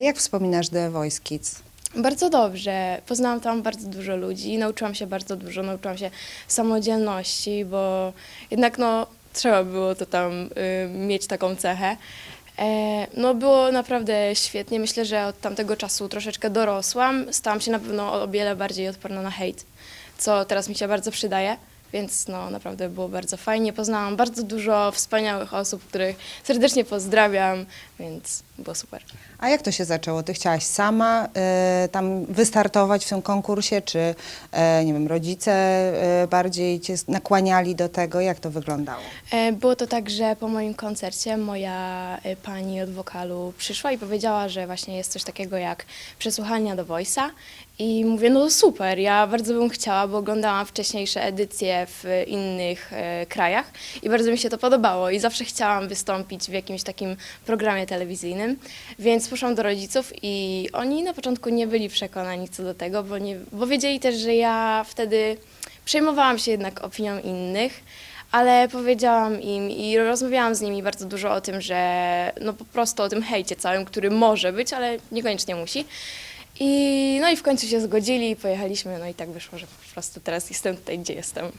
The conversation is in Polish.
Jak wspominasz The Voice Kids? Bardzo dobrze. Poznałam tam bardzo dużo ludzi, nauczyłam się bardzo dużo, nauczyłam się samodzielności, bo jednak no, trzeba było to tam y, mieć taką cechę. E, no było naprawdę świetnie. Myślę, że od tamtego czasu troszeczkę dorosłam. Stałam się na pewno o wiele bardziej odporna na hejt, co teraz mi się bardzo przydaje. Więc no, naprawdę było bardzo fajnie. Poznałam bardzo dużo wspaniałych osób, których serdecznie pozdrawiam, więc było super. A jak to się zaczęło? Ty chciałaś sama e, tam wystartować w tym konkursie, czy e, nie wiem, rodzice e, bardziej cię nakłaniali do tego? Jak to wyglądało? E, Było to tak, że po moim koncercie moja e, pani od wokalu przyszła i powiedziała, że właśnie jest coś takiego jak przesłuchania do Voice'a i mówię, no super, ja bardzo bym chciała, bo oglądałam wcześniejsze edycje w innych e, krajach i bardzo mi się to podobało i zawsze chciałam wystąpić w jakimś takim programie telewizyjnym, więc poszłam do rodziców i oni na początku nie byli przekonani co do tego, bo, nie, bo wiedzieli też, że ja wtedy przejmowałam się jednak opinią innych, ale powiedziałam im i rozmawiałam z nimi bardzo dużo o tym, że no po prostu o tym hejcie całym, który może być, ale niekoniecznie musi. I no i w końcu się zgodzili, pojechaliśmy, no i tak wyszło, że po prostu teraz jestem tutaj, gdzie jestem.